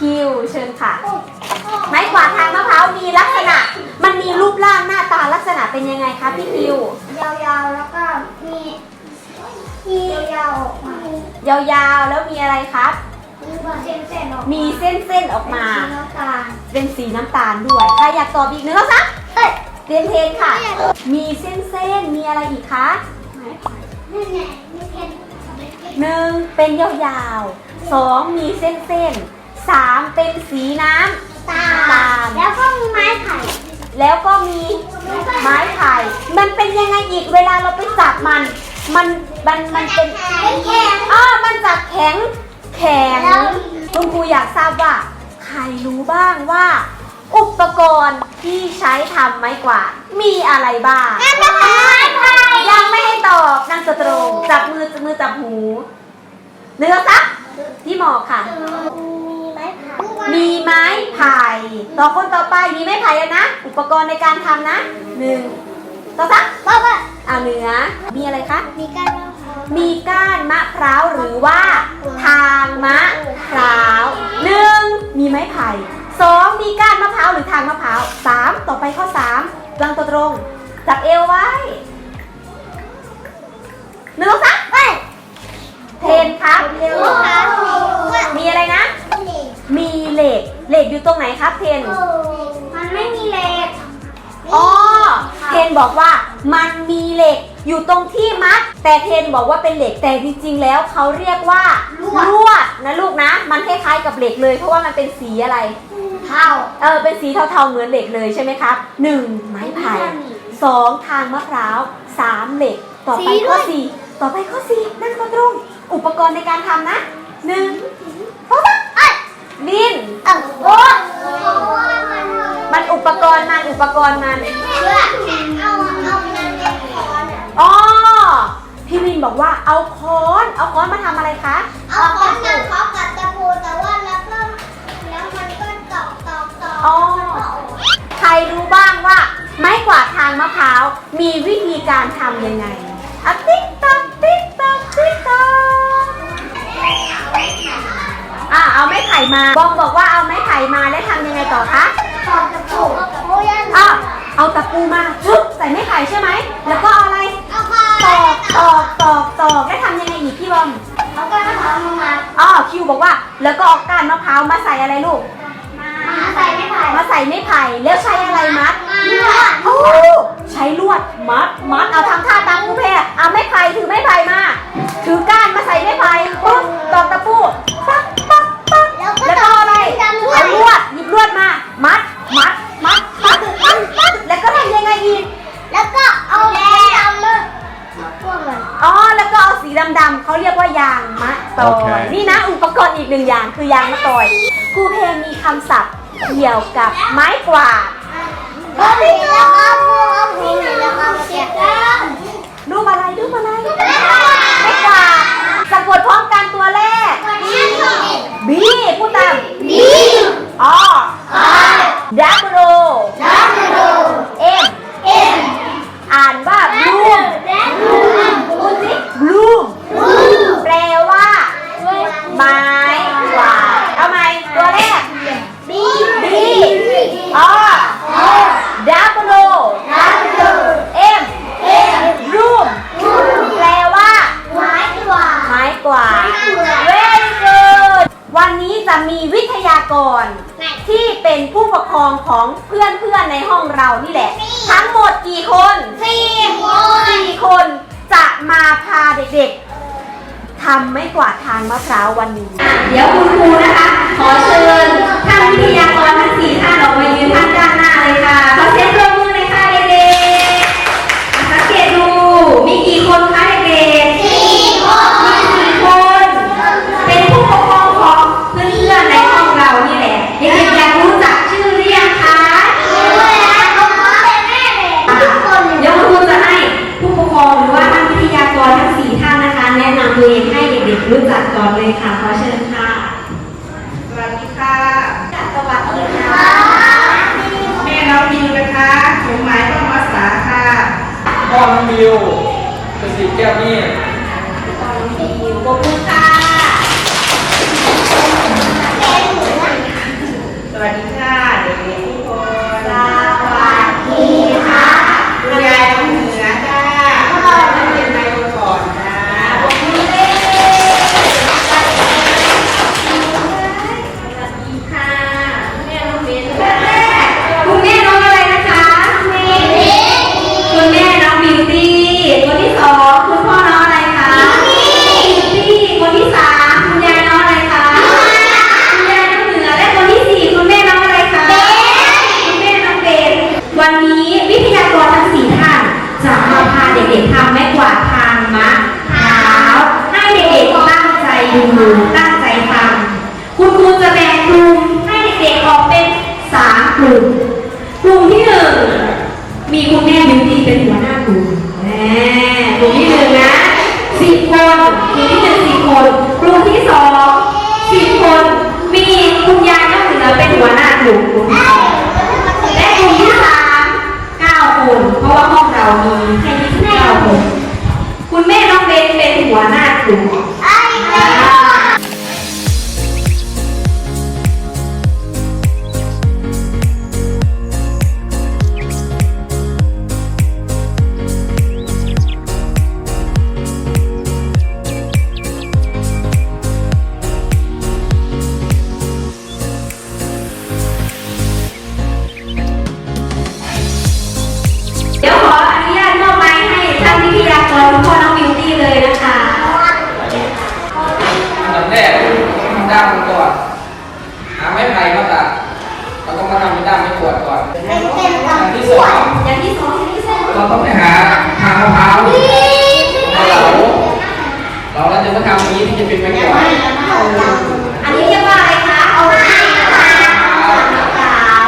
คิวเชิญค่ะ ไม้กวาดทางมะพร้าวมีลักษณะ มันมีรูปร่างหน้าตาลักษณะเป็นยังไงคะพี่คิวยาวๆ แล้วก็มีมียาวๆออกมายาวๆแล้วมีอะไรครับมีเส้นๆออกมีเส้นๆออกมาน้ำตาลเป็นสีน้ำตาลด้วยใครอยากตอบอีกหนึ่งแล้วซะเอ้ยเตรียมเทนค่ะ มีเส้นๆมีอะไรอีกคะนี่ไงนี่เพนหนึ่งเป็นยาวๆสองมีเส้นๆ สามเป็นสีน้ำตาตาลแล้วก็มีไม้ไผ่แล้วก็มีไม้ไผ่มันเป็นยังไงอีกเวลาเราไปจับมัน มันมันมันเป็นแข็งอ้ามันจะแข็งแข็งคุณครูอยากทราบว่า ใครรู้บ้างว่า อุปกรณ์ที่ใช้ทำไม้กวาดมีอะไรบ้างไม้ไผ่ไผ่ยังไม่ให้ตอบนั่งตรงๆจับมือมือจับหูเนื้อซักที่หมอกค่ะมีไม้ไผ่มีไม้ไผ่ ต่อคนต่อไปมีไม้ไผ่แล้วนะ อุปกรณ์ในการทำนะหนึ่งต่อซักบอกว่าเอาเนื้อมีอะไรคะ มีการมะพร้าวมีก้านมะพร้าวหรือว่า ทางมะพร้าวหนึ่งมีไม้ไผ่สองมีก้านมะพร้าวหรือทางมะพร้าวสามต่อไปข้อสามกลางตัวตรง จับเอวไว้ นครับเทนมันไม่มีเหล็กอ๋อเทนบอกว่ามันมีเหล็กอยู่ตรงที่มัด แต่เทนบอกว่าเป็นเหล็กแต่จริงๆแล้วเขาเรียกว่าลวดนะลูกนะ มันคล้ายๆกับเหล็กเลย เพราะว่ามันเป็นสีอะไรเท่าเออเป็นสีเทาๆเหมือนเหล็กเลยใช่ไหมครับหนึ่งไม้ไผ่สองทางมะพร้าวสามเหล็ก ต่อไปข้อสี่ต่อไปข้อสี่นั่งตรงๆอุปกรณ์ในการทำนะหนึ่งสองสามเอ้ยดินเออโอ้มันมันอุป กรณ์มันอุปกรณ์มันเพื่อเอาเอานั่นเล็กคอนอะอ๋อพี่วินบอกว่าเอาค้อนเอาค้อนมาทำอะไรคะเอาคอนมาเคาะกับตะปูแต่ว่าแล้วก็แล้วมันก็ตอกตอกตอกอ๋อใครรู้บ้างว่า ไม้กวาดทางมะพร้าวมีวิธีการทำยังไงอะติ๊กต๊อกติ๊กต๊อกติ๊กต๊อกอะเอาไม้ไผ่มาบอมบอกว่าเอาไม้ไผ่มาแล้วทำยังไงต่อคะ ตอกตะปู อ้ยันอะเอาตะปูมาชึบใส่ไม้ไผ่ใช่ไหม แล้วก็เอาอะไรเอาคอตอกตอกตอกตอกแล้วทำยังไงอีกพี่บอมเอาก็เอามาอ๋อคิวบอกว่า แล้วก็เอาก้านมะพร้าวมาใส่อะไรลูก มาใส่ไม่ไผ่มาใส่ไม้ไผ่แล้วใช้อะไรมัดลวดโอ้ใช้ลวดมัดมัดเอาทำท่าตามผู้แพ้เอาไม้ไผ่ถือไม้ไผ่มาถือก้านมาใส่ไม้ไผ่ปุ๊บตอกตะปูปั๊บปั๊บปั๊บแล้วก็เอาอะไรเอาลวดหยิบลวดมา มัดมัด มัดมัดมัดมัดแล้วก็ทำยังไงอีก แล้วก็เอาแดงมาพวกมันอ๋อ แล้วก็เอาสีดำๆเขาเรียกว่ายางมะตอโอย เค นี่นะ อุปกรณ์อีกหนึ่งอย่างคือยางมะตอย ครูเพลงมีคำศัพท์เกี่ยวกับไม้กวาดเอาไปแล้วก็พวกนี้แล้วก็ เป็นผู้ปกครองของเพื่อนๆในห้องเรานี่แหละ ทั้งหมดกี่คนสี่คนสี่คนจะมาพาเด็กๆทำไม่กวาดทางมะพร้าววันนี้ เดี๋ยวคุณครูนะคะ ขอเชิญท่านวิทยากรทั้งสี่ท่านออกมายืนท่านด้านหน้าเลยค่ะ ลัดก่อนเลยค่ะ ขอเชิญค่ะ สวัสดีค่ะจากสวัสดีค่ะแม่น้องมิวนะคะสมหมายต้องมาสาค่ะพ่อน้องมิวกระสีแก้วนี่พ่อน้องมิวขอบคุณค่ะสวัสดีค่ะ ด้ามมันก่อนหาไม้ไผ่มาตัดเราต้องมาทำด้ามไม้ขวดก่อนเตับอย่างที่สองที่สามเราต้องไปหาทางมะพร้าวมะเหลาเราเราจะมาทำนี้ที่จะเป็นไม้ขวดอันนี้จะว่าอะไรคะเอาไม้มะพร้าว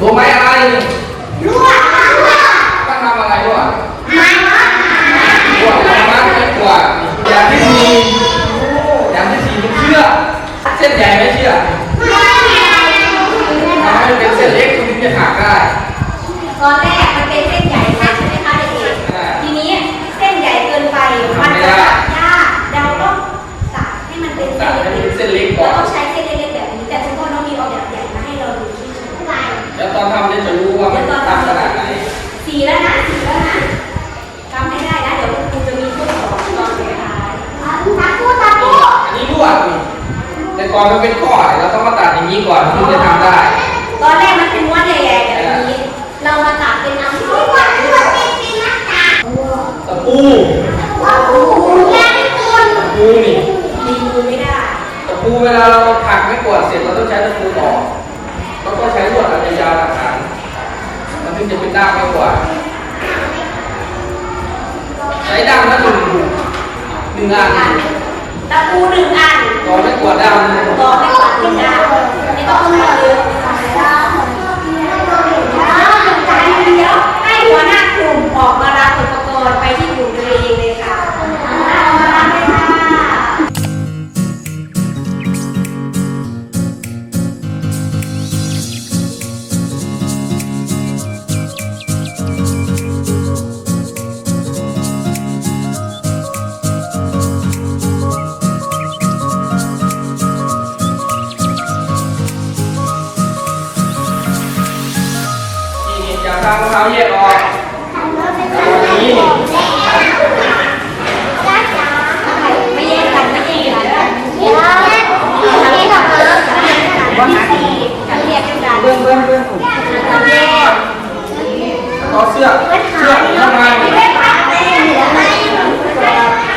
รู้ไหมอะไรลวดต้องทำอะไรลวดไม้ลวดไม้ขวดอย่าที่ เส้นใหญ่ไม่เชื่อไม่เป็นเส้นเล็กคุณนี้จะขาดได้ตอนแรกมันเป็นเส้น งอันตะปูหนึ่งอันตอไม่กว่าดำตอไม่กว่าหนึ่งอันไม่ต้องใช้เยอะให้หัวหน้ากลุ่มออกมารับอุปกรณ์ไปที่ ฟังรองเท้าเหยียบออกนี่เบื้องเบื้องเบื้องผมต่อเสื้อเสื้อทำไม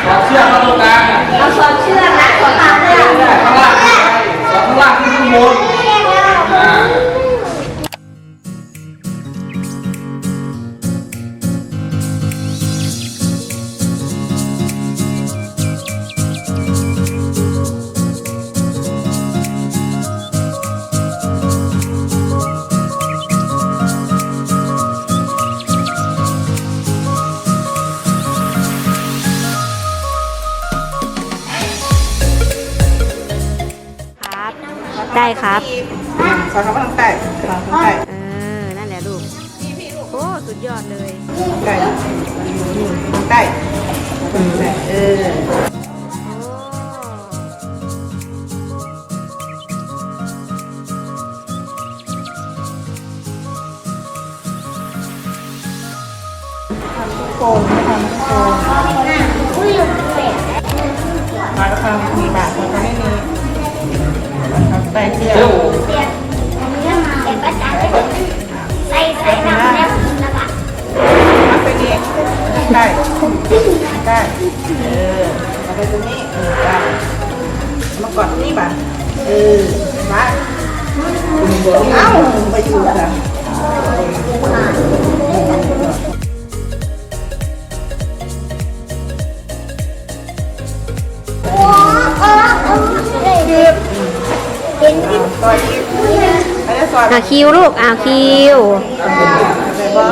ต่อเสื้อเข้าตรงกลางเอาสอดเชือกนะสอดเชือกข้างล่างสองข้างล่างขึ้นข้างบน ครับสอนคำว่าทางใต้ทางใต้เออ นั่นแหละลูก โอ้ สุดยอดเลยใต้ทางใต้ทางใต้เออโกงไม่ทำโกงมาแล้วความมีบาทมันก็ไม่มี ทำใต้เสื้อเจ้าเปียกอันนี้มาเก็บประจานไว้ใส่ใส่น้ำแล้วกินละบาทมาไปนี่ได้ได้เออมาไปตรงนี้เออได้มากอดนี่ป่ะเออมาเอ้าไปอยู่จ้ะโอ้โอ้โอ้เลยเป็นที่ ซอยอีกอันนี้ซอยอะคิวลูกอะคิวอะไรบ้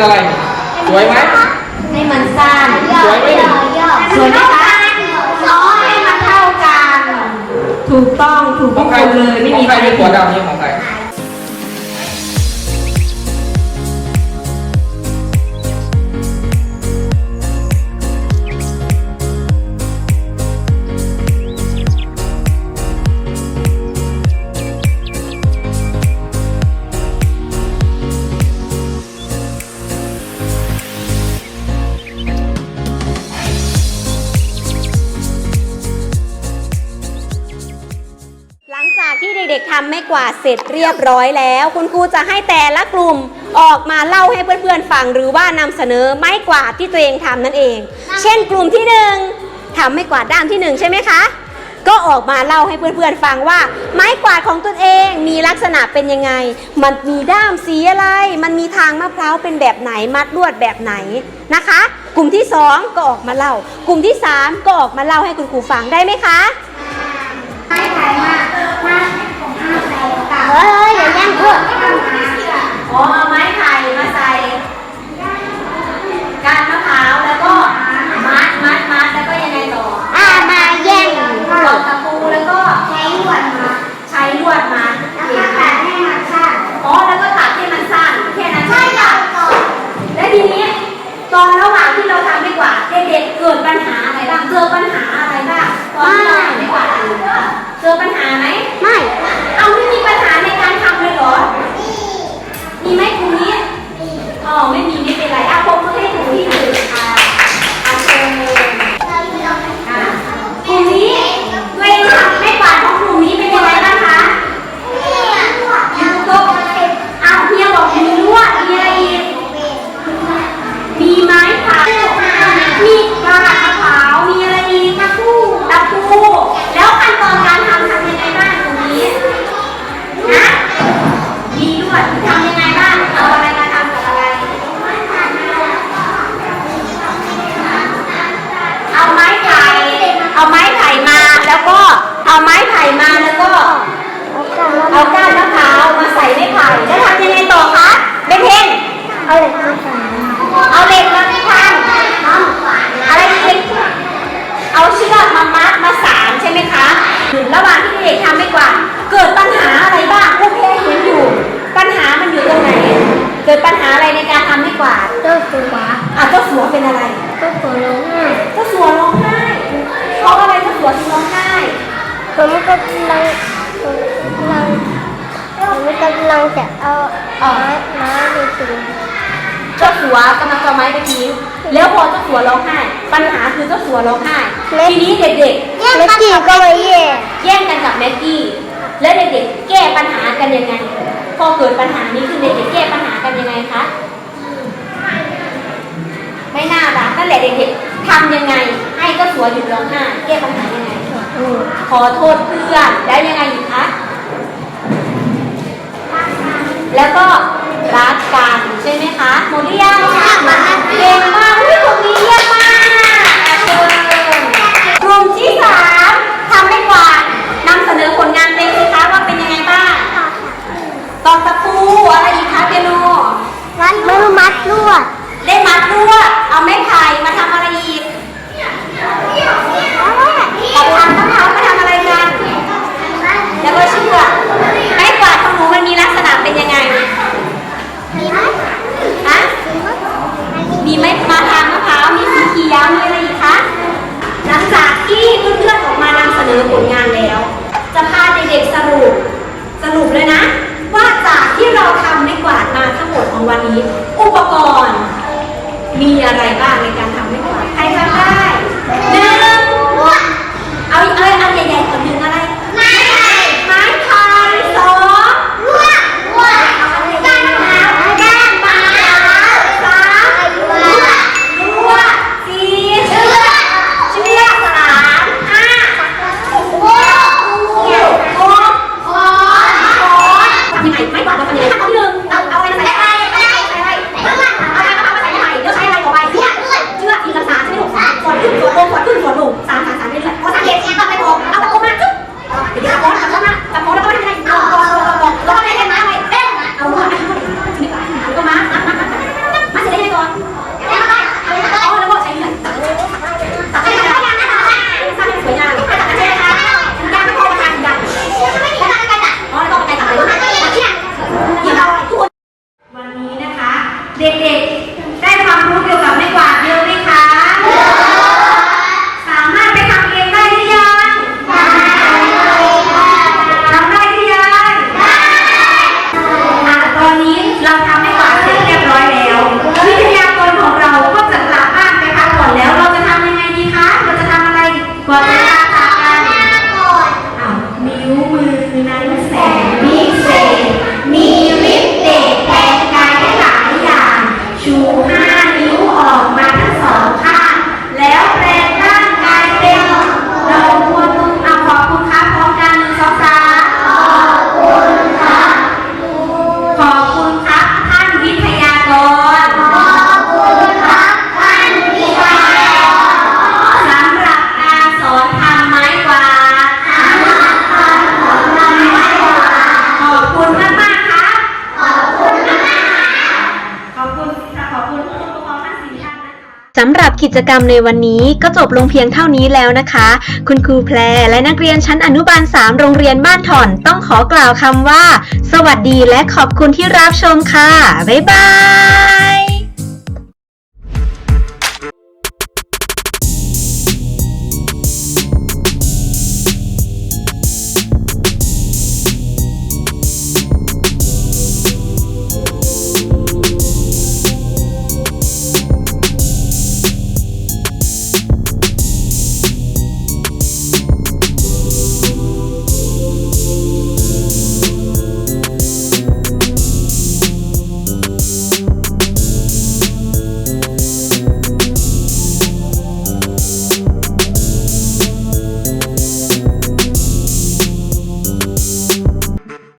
เป็นอะไร สวยไหม ให้มันสั้นสวยไหมสวยไหมคะอ๋อให้มันเท่ากัน ถูกต้องถูกขทุองกใครคนเลยไม่ของมีใครเป็นตัวดำนี่ของใครำไม่กวาดเสร็จเรียบร้อยแล้ว คุณครูจะให้แต่ละกลุ่มออกมาเล่าให้เพื่อนๆฟังหรือว่านำเสนอไม้กวาดที่ตัวเองทำนั่นเอง เช่นกลุ่มที่หนึ่งทำไม้กวาดด้ามที่หนึ่งใช่ไหมคะก็ออกมาเล่าให้เพื่อนๆฟังว่า ไม้กวาดของตนเองมีลักษณะเป็นยังไง มันมีด้ามสีอะไร มันมีทางมะพร้าวเป็นแบบไหนมัดลวดแบบไหนนะคะ กลุ่มที่สองก็ออกมาเล่า กลุ่มที่สามก็ออกมาเล่าให้คุณครูฟังได้ไหมคะ ร้องไห้ ปัญหาคือเจ้าสัวร้องไห้ ทีนี้เด็กๆแย่งกันกับแม็กกี้แย่งกันกับแม็กกี้ แล้วเด็กๆแก้ปัญหากันยังไง พอเกิดปัญหานี้ขึ้นเด็กๆแก้ปัญหากันยังไงคะ ไม่น่ารักนั่นแหละเด็กๆทำยังไง ให้เจ้าสัวหยุดร้องไห้ แก้ปัญหายังไง ขอโทษเพื่อน แล้วยังไงอีกคะ แล้วก็ รักกันใช่ไหมคะโมดหรือยังเก่งมากอุ้ยผมนี้เยี่ยมมากกลุ่มที่สามทำไม่กว่านำเสนอผลงานเต็นสิคะว่าเป็นยังไงบ้างตอกตะปูอะไรอีกคะเปียโนมัดมือมัดลวด ได้มัดลวดเอาไม้ไผ่มาทำอะไรอีก จกรรมในวันนี้ก็จบลงเพียงเท่านี้แล้วนะคะ คุณครูแพรและนักเรียนชั้นอนุบาล 3 โรงเรียนบ้านถ่อนต้องขอกล่าวคำว่า สวัสดีและขอบคุณที่รับชมค่ะ บ๊ายบาย